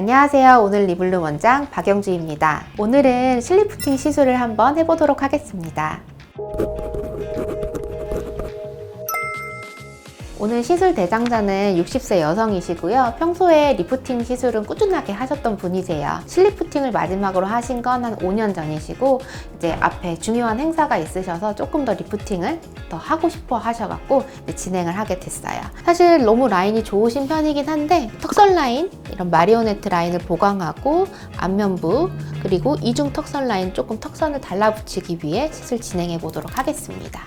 안녕하세요. 오늘 리블룸 원장 박영주입니다. 오늘은 실리프팅 시술을 한번 해보도록 하겠습니다. 오늘 시술 대상자는 60세 여성이시고요. 평소에 리프팅 시술은 꾸준하게 하셨던 분이세요. 실리프팅을 마지막으로 하신 건 한 5년 전이시고 이제 앞에 중요한 행사가 있으셔서 조금 더 리프팅을 더 하고 싶어 하셔갖고 진행을 하게 됐어요. 사실 너무 라인이 좋으신 편이긴 한데 턱선 라인 이런 마리오네트 라인을 보강하고 안면부 그리고 이중 턱선 라인 조금 턱선을 달라붙이기 위해 시술 진행해 보도록 하겠습니다.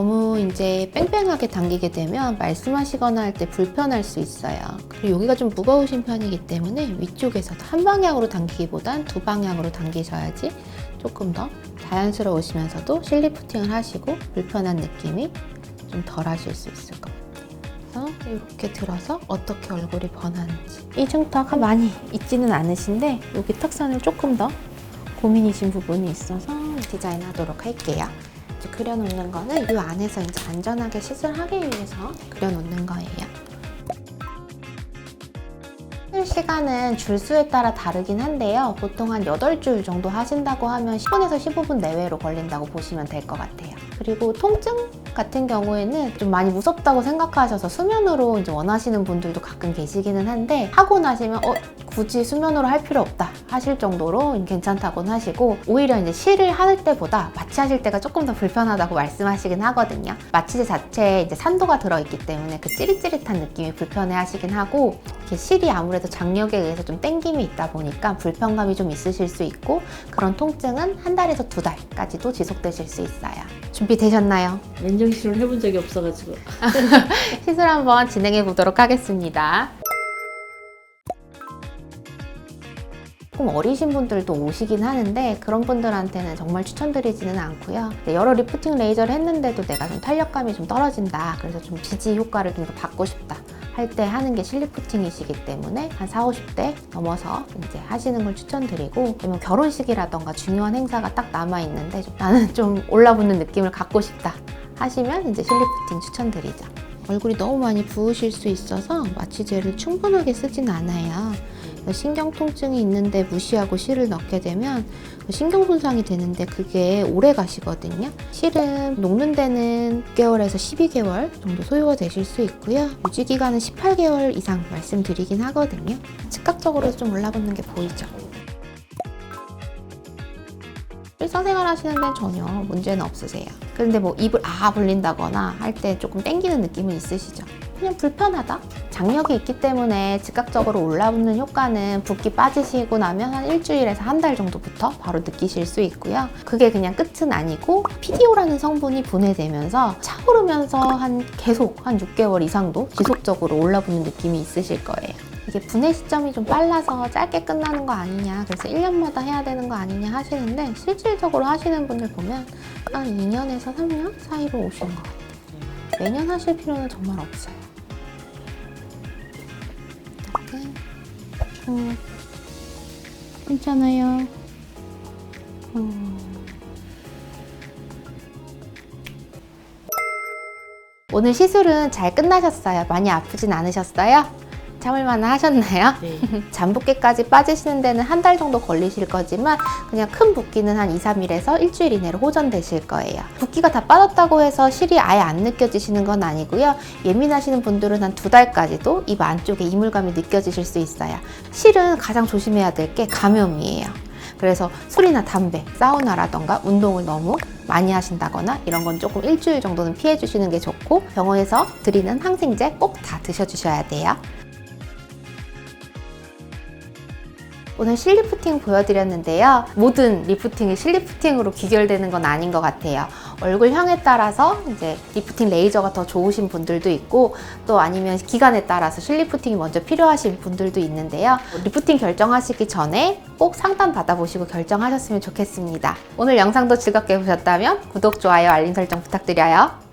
너무 이제 뺑뺑하게 당기게 되면 말씀하시거나 할 때 불편할 수 있어요. 그리고 여기가 좀 무거우신 편이기 때문에 위쪽에서도 한 방향으로 당기기보단 두 방향으로 당기셔야지 조금 더 자연스러우시면서도 실리프팅을 하시고 불편한 느낌이 좀 덜 하실 수 있을 것 같아요. 이렇게 들어서 어떻게 얼굴이 번하는지 이중턱 많이 있지는 않으신데 여기 턱선을 조금 더 고민이신 부분이 있어서 디자인하도록 할게요. 이제 그려놓는 거는 이 안에서 이제 안전하게 시술하기 위해서 그려놓는 거예요. 시간은 줄수에 따라 다르긴 한데요. 보통 한 8줄 정도 하신다고 하면 10분에서 15분 내외로 걸린다고 보시면 될 것 같아요. 그리고 통증 같은 경우에는 좀 많이 무섭다고 생각하셔서 수면으로 이제 원하시는 분들도 가끔 계시기는 한데 하고 나시면 어 굳이 수면으로 할 필요 없다 하실 정도로 괜찮다고는 하시고 오히려 이제 실을 할 때보다 마취하실 때가 조금 더 불편하다고 말씀하시긴 하거든요. 마취제 자체에 이제 산도가 들어있기 때문에 그 찌릿찌릿한 느낌이 불편해 하시긴 하고 이렇게 실이 아무래도 장력에 의해서 좀 땡김이 있다 보니까 불편감이 좀 있으실 수 있고 그런 통증은 한 달에서 두 달까지도 지속되실 수 있어요. 준비되셨나요? 맨정 시술을 해본 적이 없어가지고 시술 한번 진행해 보도록 하겠습니다. 조금 어리신 분들도 오시긴 하는데 그런 분들한테는 정말 추천드리지는 않고요. 네, 여러 리프팅 레이저를 했는데도 내가 좀 탄력감이 좀 떨어진다. 그래서 좀 지지 효과를 좀 더 받고 싶다. 할 때 하는 게 실리프팅이시기 때문에 한 4, 50대 넘어서 이제 하시는 걸 추천드리고 아니면 결혼식이라던가 중요한 행사가 딱 남아 있는데 좀 나는 좀 올라붙는 느낌을 갖고 싶다. 하시면 이제 실리프팅 추천드리죠. 얼굴이 너무 많이 부으실 수 있어서 마취제를 충분하게 쓰진 않아요. 신경 통증이 있는데 무시하고 실을 넣게 되면 신경 손상이 되는데 그게 오래 가시거든요. 실은 녹는 데는 6개월에서 12개월 정도 소요가 되실 수 있고요. 유지 기간은 18개월 이상 말씀드리긴 하거든요. 즉각적으로 좀 올라붙는 게 보이죠. 일상생활 하시는 데는 전혀 문제는 없으세요. 그런데 뭐 입을 아 벌린다거나 할 때 조금 땡기는 느낌은 있으시죠? 그냥 불편하다? 장력이 있기 때문에 즉각적으로 올라붙는 효과는 붓기 빠지시고 나면 한 일주일에서 한 달 정도부터 바로 느끼실 수 있고요. 그게 그냥 끝은 아니고 PDO라는 성분이 분해되면서 차오르면서 한 계속 한 6개월 이상도 지속적으로 올라붙는 느낌이 있으실 거예요. 이게 분해 시점이 좀 빨라서 짧게 끝나는 거 아니냐 그래서 1년마다 해야 되는 거 아니냐 하시는데 실질적으로 하시는 분들 보면 한 2년에서 3년 사이로 오시는 것 같아요. 매년 하실 필요는 정말 없어요. 쭉 괜찮아요. 음. 오늘 시술은 잘 끝나셨어요. 많이 아프진 않으셨어요? 참을만 하셨나요? 네. 잠붓기까지 빠지시는 데는 한 달 정도 걸리실 거지만 그냥 큰 붓기는 한 2, 3일에서 일주일 이내로 호전되실 거예요. 붓기가 다 빠졌다고 해서 실이 아예 안 느껴지시는 건 아니고요. 예민하시는 분들은 한 두 달까지도 입 안쪽에 이물감이 느껴지실 수 있어요. 실은 가장 조심해야 될 게 감염이에요. 그래서 술이나 담배, 사우나라던가 운동을 너무 많이 하신다거나 이런 건 조금 일주일 정도는 피해 주시는 게 좋고 병원에서 드리는 항생제 꼭 다 드셔 주셔야 돼요. 오늘 실리프팅 보여드렸는데요. 모든 리프팅이 실리프팅으로 귀결되는 건 아닌 것 같아요. 얼굴형에 따라서 이제 리프팅 레이저가 더 좋으신 분들도 있고 또 아니면 기간에 따라서 실리프팅이 먼저 필요하신 분들도 있는데요. 리프팅 결정하시기 전에 꼭 상담 받아보시고 결정하셨으면 좋겠습니다. 오늘 영상도 즐겁게 보셨다면 구독, 좋아요, 알림 설정 부탁드려요.